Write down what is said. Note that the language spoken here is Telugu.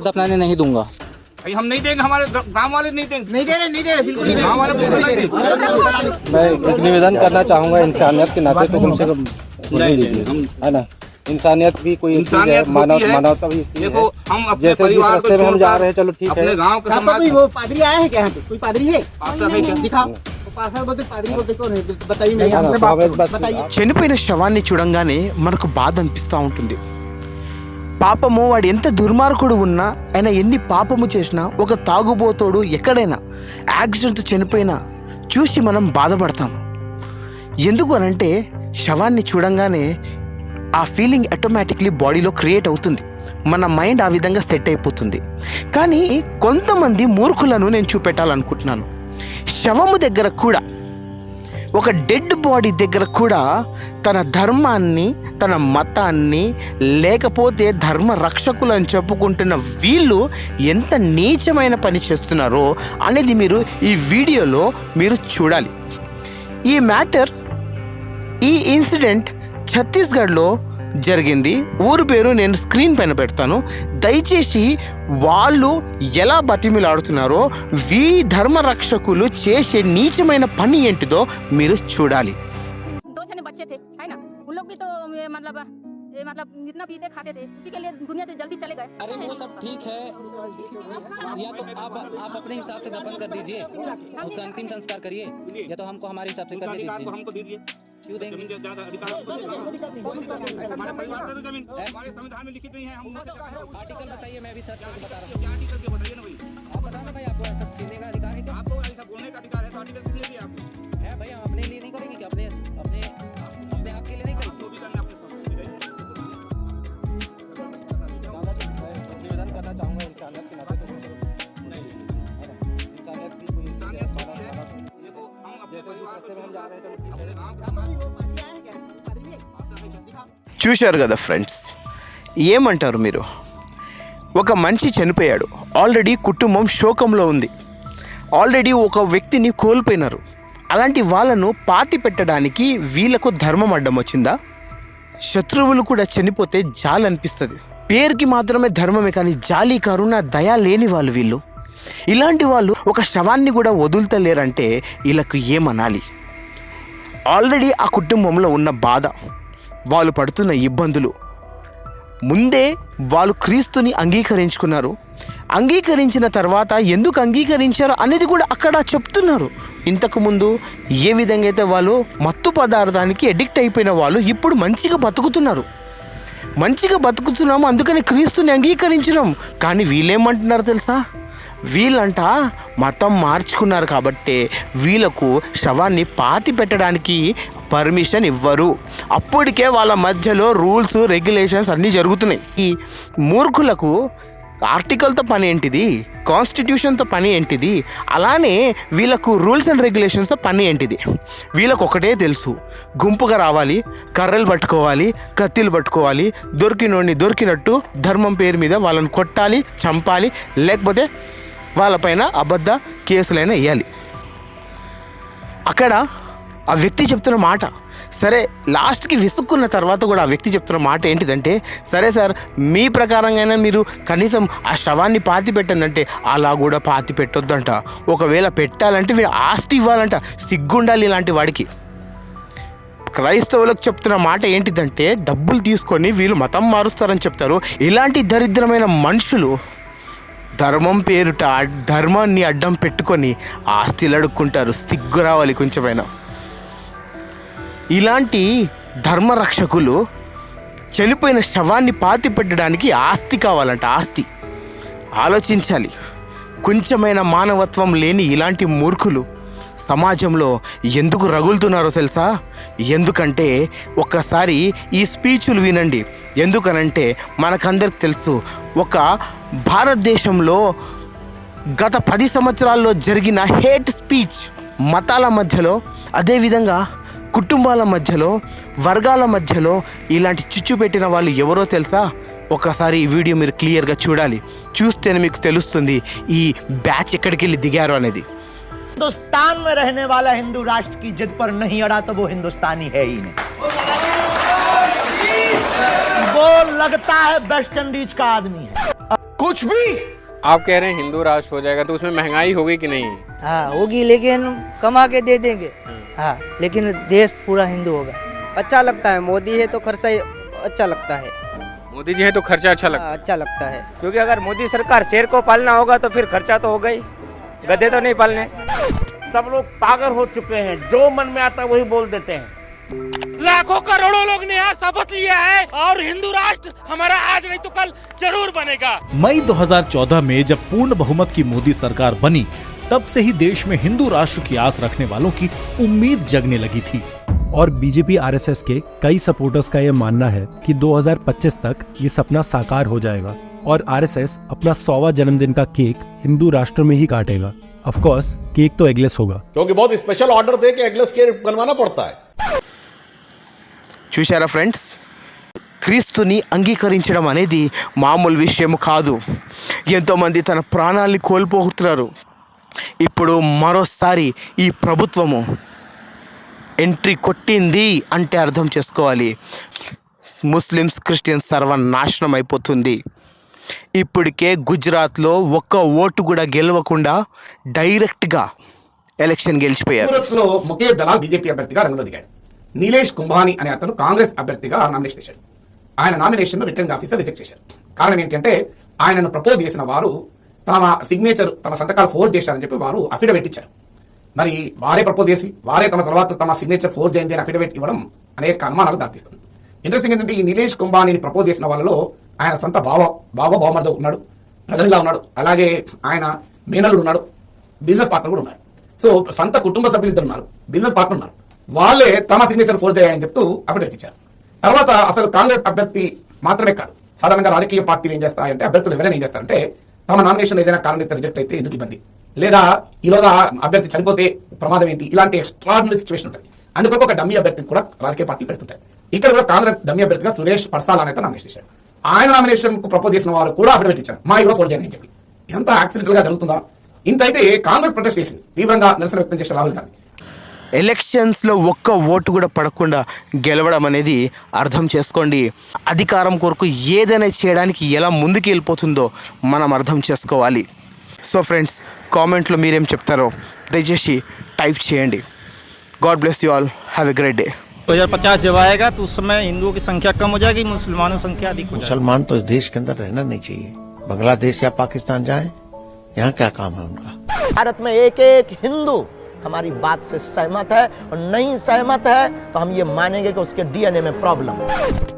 दफनाने नहीं दूंगा भाई हम नहीं देंगे हमारे गांव वाले नहीं देंगे नहीं दे रहे नहीं दे रहे बिल्कुल नहीं दे गांव वाले बिल्कुल नहीं देंगे मैं एक निवेदन करना चाहूंगा इंसानियत के नाते तो कम से कम नहीं, नहीं, हम- है ना इंसानियत भी कोई चीज है इंसानियत मानव होती है। मानवता भी एक चीज देखो है हम अपने जैसे जिस परिवार को रास्ते में हम जा छोड़कर रहे हैं चलो ठीक अपने है गांव के यहाँ पर कोई समाज वो पादरी आया है क्या यहाँ पे कोई पादरी है आपका है क्या दिखाओ वो पासर बोलते पादरी बोलते कौन है बताइए है मेरे ना, हमसे तो हमें बात बस बताइए చనిపోయిన శవాన్ని చూడంగానే మనకు బాధ అనిపిస్తూ ఉంటుంది పాపము వాడు ఎంత దుర్మార్గుడు ఉన్నా ఆయన ఎన్ని పాపము చేసినా ఒక తాగుబోతోడు ఎక్కడైనా యాక్సిడెంట్ చనిపోయినా చూసి మనం బాధపడతాం ఎందుకు అనంటే శవాన్ని చూడంగానే ఆ ఫీలింగ్ ఆటోమేటిక్లీ బాడీలో క్రియేట్ అవుతుంది. మన మైండ్ ఆ విధంగా సెట్ అయిపోతుంది. కానీ కొంతమంది మూర్ఖులను నేను చూపెట్టాలనుకుంటున్నాను. శవము దగ్గర కూడా ఒక డెడ్ బాడీ దగ్గర కూడా తన ధర్మాన్ని తన మతాన్ని లేకపోతే ధర్మ రక్షకులు అని చెప్పుకుంటున్న వీళ్ళు ఎంత నీచమైన పని చేస్తున్నారో అనేది మీరు ఈ వీడియోలో మీరు చూడాలి. ఈ మ్యాటర్ ఈ ఇన్సిడెంట్ ఛత్తీస్గఢ్లో జరిగింది. ఊరు పేరు నేను స్క్రీన్ పైన పెడతాను. దయచేసి వాళ్ళు ఎలా బతిమిలాడుతున్నారో వీ ధర్మరక్షకులు చేసే నీచమైన పని ఏంటిదో మీరు చూడాలి. मतलब जितना पीते खाते थे उसी के लिए दुनिया से जल्दी चले गए। अरे वो सब ठीक है। या तो आप आप अपने हिसाब से दफन कर दीजिए। उसका अंतिम संस्कार करिए। या तो हमको हमारे हिसाब से उनका करके अधिकार को दीजिए। हमको दीजिए। क्यों देंगे? हमारे तो ज़मीन हमारे संविधान में लिखित नहीं है आर्टिकल बताइए मैं भी करके बता रहा हूँ। आर्टिकल के बताइए ना भाई? आप भाई आपको ऐसा छीनने का अधिकार है आपको ऐसा बोलने का अधिकार है तो आर्टिकल किसने दिया आपको है भाई हम अपने लिए नहीं करेंगे? చూశారు కదా ఫ్రెండ్స్ ఏమంటారు మీరు? ఒక మనిషి చనిపోయాడు. ఆల్రెడీ కుటుంబం శోకంలో ఉంది. ఆల్రెడీ ఒక వ్యక్తిని కోల్పోయినారు. అలాంటి వాళ్ళను పాతి పెట్టడానికి వీళ్ళకు ధర్మం అడ్డం వచ్చిందా? శత్రువులు కూడా చనిపోతే జాలి అనిపిస్తుంది. పేరుకి మాత్రమే ధర్మమే కానీ జాలి కరుణ దయ లేని వాళ్ళు వీళ్ళు. ఇలాంటి వాళ్ళు ఒక శవాన్ని కూడా వదులుతలేరంటే వీళ్ళకు ఏమనాలి? ఆల్రెడీ ఆ కుటుంబంలో ఉన్న బాధ వాళ్ళు పడుతున్న ఇబ్బందులు. ముందే వాళ్ళు క్రీస్తుని అంగీకరించుకున్నారు. అంగీకరించిన తర్వాత ఎందుకు అంగీకరించారు అనేది కూడా అక్కడ చెప్తున్నారు. ఇంతకుముందు ఏ విధంగా అయితే వాళ్ళు మత్తు పదార్థానికి అడిక్ట్ అయిపోయిన వాళ్ళు ఇప్పుడు మంచిగా బతుకుతున్నారు. మంచిగా బతుకుతున్నాము అందుకని క్రీస్తుని అంగీకరించినాం. కానీ వీళ్ళేమంటున్నారు తెలుసా? వీళ్ళంట మతం మార్చుకున్నారు కాబట్టి వీళ్ళకు శవాన్ని పాతి పెట్టడానికి పర్మిషన్ ఇవ్వరు. అప్పటికే వాళ్ళ మధ్యలో రూల్స్ రెగ్యులేషన్స్ అన్నీ జరుగుతున్నాయి. ఈ మూర్ఖులకు ఆర్టికల్తో పని ఏంటిది? కాన్స్టిట్యూషన్తో పని ఏంటిది? అలానే వీళ్ళకు రూల్స్ అండ్ రెగ్యులేషన్స్తో పని ఏంటిది? వీళ్ళకు ఒకటే తెలుసు. గుంపుగా రావాలి కర్రలు పట్టుకోవాలి కత్తిలు పట్టుకోవాలి దొరికినోడిని దొరికినట్టు ధర్మం పేరు మీద వాళ్ళని కొట్టాలి చంపాలి లేకపోతే వాళ్ళపైన అబద్ధ కేసులైనా వేయాలి. అక్కడ ఆ వ్యక్తి చెప్తున్న మాట సరే లాస్ట్కి విసుక్కున్న తర్వాత కూడా ఆ వ్యక్తి చెప్తున్న మాట ఏంటిదంటే సరే సార్ మీ ప్రకారంగా మీరు కనీసం ఆ శవాన్ని పాతి పెట్టందంటే అలా కూడా పాతి పెట్టొద్దంట. ఒకవేళ పెట్టాలంటే వీడు ఆస్తి ఇవ్వాలంట సిగ్గుండాలి ఇలాంటి వాడికి. క్రైస్తవులకు చెప్తున్న మాట ఏంటిదంటే డబ్బులు తీసుకొని వీళ్ళు మతం మారుస్తారని చెప్తారు. ఇలాంటి దరిద్రమైన మనుషులు ధర్మం పేరుట ధర్మాన్ని అడ్డం పెట్టుకొని ఆస్తిలు అడుక్కుంటారు సిగ్గు రావాలి కొంచెమైనా. ఇలాంటి ధర్మరక్షకులు చనిపోయిన శవాన్ని పాతి పెట్టడానికి ఆస్తి కావాలంట ఆస్తి. ఆలోచించాలి. కొంచెమైన మానవత్వం లేని ఇలాంటి మూర్ఖులు సమాజంలో ఎందుకు రగులుతున్నారో తెలుసా? ఎందుకంటే ఒక్కసారి ఈ స్పీచ్లు వినండి. ఎందుకనంటే మనకందరికి తెలుసు ఒక భారతదేశంలో గత పది సంవత్సరాల్లో జరిగిన హేట్ స్పీచ్ మతాల మధ్యలో అదేవిధంగా కుటుంబాల మధ్యలో వర్గాల మధ్యలో ఇలాంటి చిచ్చు పెట్టిన వాళ్ళు ఎవరో తెలుసా? ఒకసారి ఈ వీడియో మీరు క్లియర్గా చూడాలి. చూస్తేనే మీకు తెలుస్తుంది ఈ బ్యాచ్ ఎక్కడికి వెళ్ళి దిగారు అనేది. हिंदुस्तान में रहने वाला हिंदू राष्ट्र की जिद पर नहीं अड़ा तो वो हिंदुस्तानी है ही नहीं। वो लगता है वेस्ट इंडीज का आदमी है। कुछ भी। आप कह रहे हैं हिंदू राष्ट्र हो जाएगा तो उसमें महँगाई होगी कि नहीं? हाँ होगी लेकिन कमा के दे देंगे। हाँ लेकिन देश पूरा हिंदू होगा। अच्छा लगता है मोदी है तो खर्चा अच्छा लगता है। मोदी जी है तो खर्चा अच्छा लगता हाँ, अच्छा लगता है। क्योंकि अगर मोदी सरकार शेर को पालना होगा तो फिर खर्चा तो होगा ही। गधे तो नहीं पालने। सब लोग पागल हो चुके हैं। जो मन में आता है वही बोल देते हैं। लाखों करोड़ों लोग ने आज शपथ लिया है और हिंदू राष्ट्र हमारा आज नहीं तो कल ज़रूर बनेगा। मई 2014 में जब पूर्ण बहुमत की मोदी सरकार बनी तब से ही देश में हिंदू राष्ट्र की आस रखने वालों की उम्मीद जगने लगी थी। और बीजेपी आरएसएस के कई सपोर्टर्स का यह मानना है कि 2025 तक ये सपना साकार हो जाएगा। और आरएसएस अपना सौवा जन्मदिन का केक हिंदू राष्ट्र में ही काटेगा ऑफ कोर्स केक तो एगलेस होगा क्योंकि बहुत स्पेशल ऑर्डर दे के एगलेस के बनवाना पड़ता है చూశారా ఫ్రెండ్స్ క్రీస్తుని అంగీకరించడం అనేది మామూలు విషయం కాదు ఎంతోమంది తన ప్రాణాల్ని కోల్పోతున్నారు ఇప్పుడు మరోసారి ఈ ప్రభుత్వము ఎంట్రీ కొట్టింది అంటే అర్థం చేసుకోవాలి ముస్లిమ్స్ క్రిస్టియన్స్ సర్వనాశనం అయిపోతుంది ఇప్పటికే గుజరాత్లో ఒక్క ఓటు కూడా గెలవకుండా డైరెక్ట్గా ఎలక్షన్ గెలిచిపోయారు. సూరత్లో ముఖేష్ దలాల్ బీజేపీ అభ్యర్థిగా రంగంలో దిగాడు నీలేష్ కుంభాని అనే అతను కాంగ్రెస్ అభ్యర్థిగా నామినేషన్ చేశాడు. ఆయన నామినేషన్ రిటర్నింగ్ ఆఫీసర్ రిజెక్ట్ చేశారు. కారణం ఏంటంటే ఆయనను ప్రపోజ్ చేసిన వారు తమ సిగ్నేచర్ తమ సంతకాలు ఫోర్జ్ చేశారని చెప్పి వారు అఫిడవిట్ ఇచ్చారు. మరి వారే ప్రపోజ్ చేసి వారే తమ తర్వాత తమ సిగ్నేచర్ ఫోర్జ్ అయింది అని అఫిడవిట్ ఇవ్వడం అనేక అనుమానాలు దారితీస్తుంది. ఇంట్రెస్టింగ్ ఏంటంటే ఈ నీలేష్ కుంభానీని ప్రపోజ్ చేసిన వాళ్ళలో ఆయన సొంత బావ బావ బావమరితో ఉన్నాడు ప్రజలుగా ఉన్నాడు. అలాగే ఆయన మేనల్లుడు ఉన్నాడు బిజినెస్ పార్ట్నర్ కూడా ఉన్నారు. సో సొంత కుటుంబ సభ్యులు ఇద్దరు ఉన్నారు బిజినెస్ పార్ట్నర్ ఉన్నారు. వాళ్ళే తమ సిగ్నేచర్ ఫోర్జ్ అయ్యాయని చెప్తూ అఫిడవిట్ ఇచ్చారు. తర్వాత అసలు కాంగ్రెస్ అభ్యర్థి మాత్రమే కాదు సాధారణంగా రాజకీయ పార్టీలు ఏం చేస్తాయంటే అభ్యర్థులు ఎవరైనా ఏం చేస్తారంటే తమ నామినేషన్ ఏదైనా కారణం రిజెక్ట్ అయితే ఎందుకు ఇబ్బంది? లేదా ఈరోజు అభ్యర్థి చనిపోతే ప్రమాదం ఏంటి? ఇలాంటి ఎక్స్ట్రాడినరీ సిచ్యువేషన్ ఉంటుంది. అందుకొరకు ఒక డమ్మి అభ్యర్థిని కూడా రాజకీయ పార్టీలు పెడుతుంటాయి. ఇక్కడ కూడా కాంగ్రెస్ డమ్మి అభ్యర్థిగా సురేష్ పర్సాల్ అనేది నామినేషన్ చేశాడు. ఆయన నామినేషన్ ప్రపోజ్ చేసిన వారు కూడా అఫిడవిట్ ఇచ్చారు. మా ఇవ్వ ఫోర్ అని చెప్పి. ఎంత యాక్సిడెంటల్గా జరుగుతుందా? ఇంత అయితే కాంగ్రెస్ ప్రొటెస్ట్ చేసింది. తీవ్రంగా నిరసన వ్యక్తం చేసిన రాహుల్ గాంధీ. ఎలక్షన్స్లో ఒక్క ఓటు కూడా పడకుండా గెలవడం అనేది అర్థం చేసుకోండి. అధికారం కొరకు ఏదైనా చేయడానికి ఎలా ముందుకు వెళ్ళిపోతుందో మనం అర్థం చేసుకోవాలి. సో ఫ్రెండ్స్ కామెంట్లో మీరేం చెప్తారో దయచేసి టైప్ చేయండి. God bless you all have a great day 2050 जब आएगा तो उस समय हिंदुओं की संख्या कम हो जाएगी मुसलमानों की संख्या अधिक हो जाएगी। मुसलमान तो इस देश के अंदर रहना नहीं चाहिए। बांग्लादेश या पाकिस्तान जाए यहाँ क्या काम है उनका? भारत में एक एक हिंदू हमारी बात से सहमत है और नहीं सहमत है तो हम ये मानेंगे कि उसके डीएनए में प्रॉब्लम है।